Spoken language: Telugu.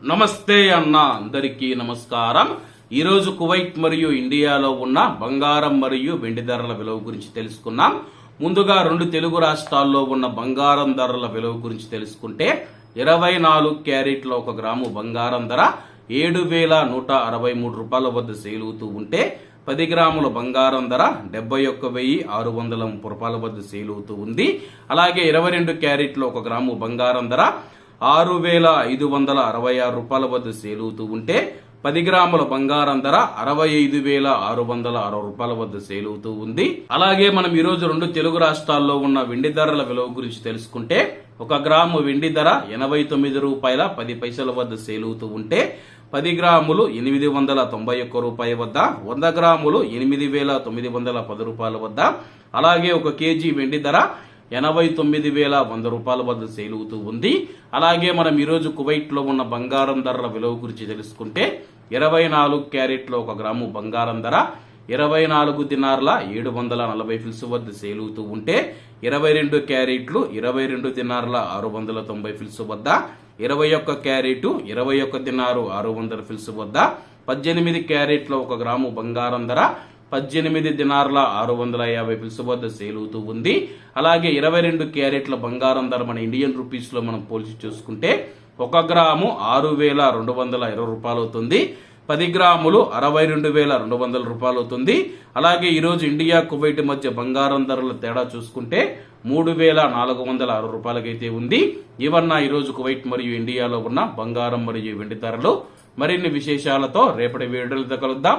నమస్తే అన్న అందరికీ నమస్కారం. ఈరోజు కువైట్ మరియు ఇండియాలో ఉన్న బంగారం మరియు వెండి ధరల విలువ గురించి తెలుసుకున్నాం ముందుగా రెండు తెలుగు రాష్ట్రాల్లో ఉన్న బంగారం ధరల విలువ గురించి తెలుసుకుంటే ఇరవై నాలుగు క్యారెట్ల ఒక గ్రాము బంగారం ధర ఏడు వేల నూట అరవై మూడు రూపాయల వద్ద సేలుతూ అవుతూ ఉంటే పది గ్రాముల బంగారం ధర డెబ్బై ఒక్క వెయ్యి ఆరు వందల ముప్పై రూపాయల వద్ద సేలుతూ అవుతూ ఉంది. అలాగే ఇరవై రెండు క్యారెట్లు ఒక గ్రాము బంగారం ధర ఆరు వేల ఐదు వందల అరవై ఆరు రూపాయల వద్ద సేల్ అవుతూ ఉంటే పది గ్రాముల బంగారం ధర అరవై ఐదు వేల ఆరు వందల అరవై రూపాయల వద్ద సేల్ అవుతూ ఉంది. అలాగే మనం ఈరోజు రెండు తెలుగు రాష్ట్రాల్లో ఉన్న వెండి ధరల విలువ గురించి తెలుసుకుంటే ఒక గ్రాము వెండి ధర ఎనభై తొమ్మిది రూపాయల పది పైసల వద్ద సేల్ అవుతూ ఉంటే పది గ్రాములు ఎనిమిది వందల తొంభై ఒక్క రూపాయి వద్ద వంద గ్రాములు ఎనిమిది వేల తొమ్మిది వందల పది రూపాయల వద్ద అలాగే ఒక కేజీ వెండి ధర ఎనభై తొమ్మిది వేల వంద రూపాయల వద్ద సేల్ అవుతూ ఉంది. అలాగే మనం ఈరోజు కువైట్లో ఉన్న బంగారం ధరల విలువ గురించి తెలుసుకుంటే ఇరవై నాలుగు క్యారెట్లో ఒక గ్రాము బంగారం ధర ఇరవై నాలుగు దినార్ల ఏడు వందల నలభై ఫిల్స్ వద్ద సేల్ అవుతూ ఉంటే ఇరవై రెండు క్యారెట్లు ఇరవై రెండు దినార్ల ఆరు వందల తొంభై ఫిల్స్ వద్ద ఇరవై ఒక్క క్యారెట్ ఇరవై ఒక్క దినారు ఆరు వందల ఫిల్స్ వద్ద పద్దెనిమిది క్యారెట్లో ఒక గ్రాము బంగారం ధర పద్దెనిమిది దినార్ల ఆరు వందల యాభై పిలుసు వద్ద సేల్ అవుతూ ఉంది. అలాగే ఇరవై రెండు క్యారెట్ల బంగారం ధర మన ఇండియన్ రూపీస్లో మనం పోల్చి చూసుకుంటే ఒక గ్రాము ఆరు వేల రెండు వందల ఇరవై రూపాయలు అవుతుంది. పది గ్రాములు అరవై రెండు వేల రెండు వందల రూపాయలు అవుతుంది. అలాగే ఈరోజు ఇండియా కువైట్ మధ్య బంగారం ధరల తేడా చూసుకుంటే మూడు వేల నాలుగు వందల అరవై రూపాయలకైతే ఉంది. ఇవన్న ఈరోజు కువైట్ మరియు ఇండియాలో ఉన్న బంగారం మరియు వెండి ధరలు. మరిన్ని విశేషాలతో రేపటి వీడియోలతో కలుద్దాం.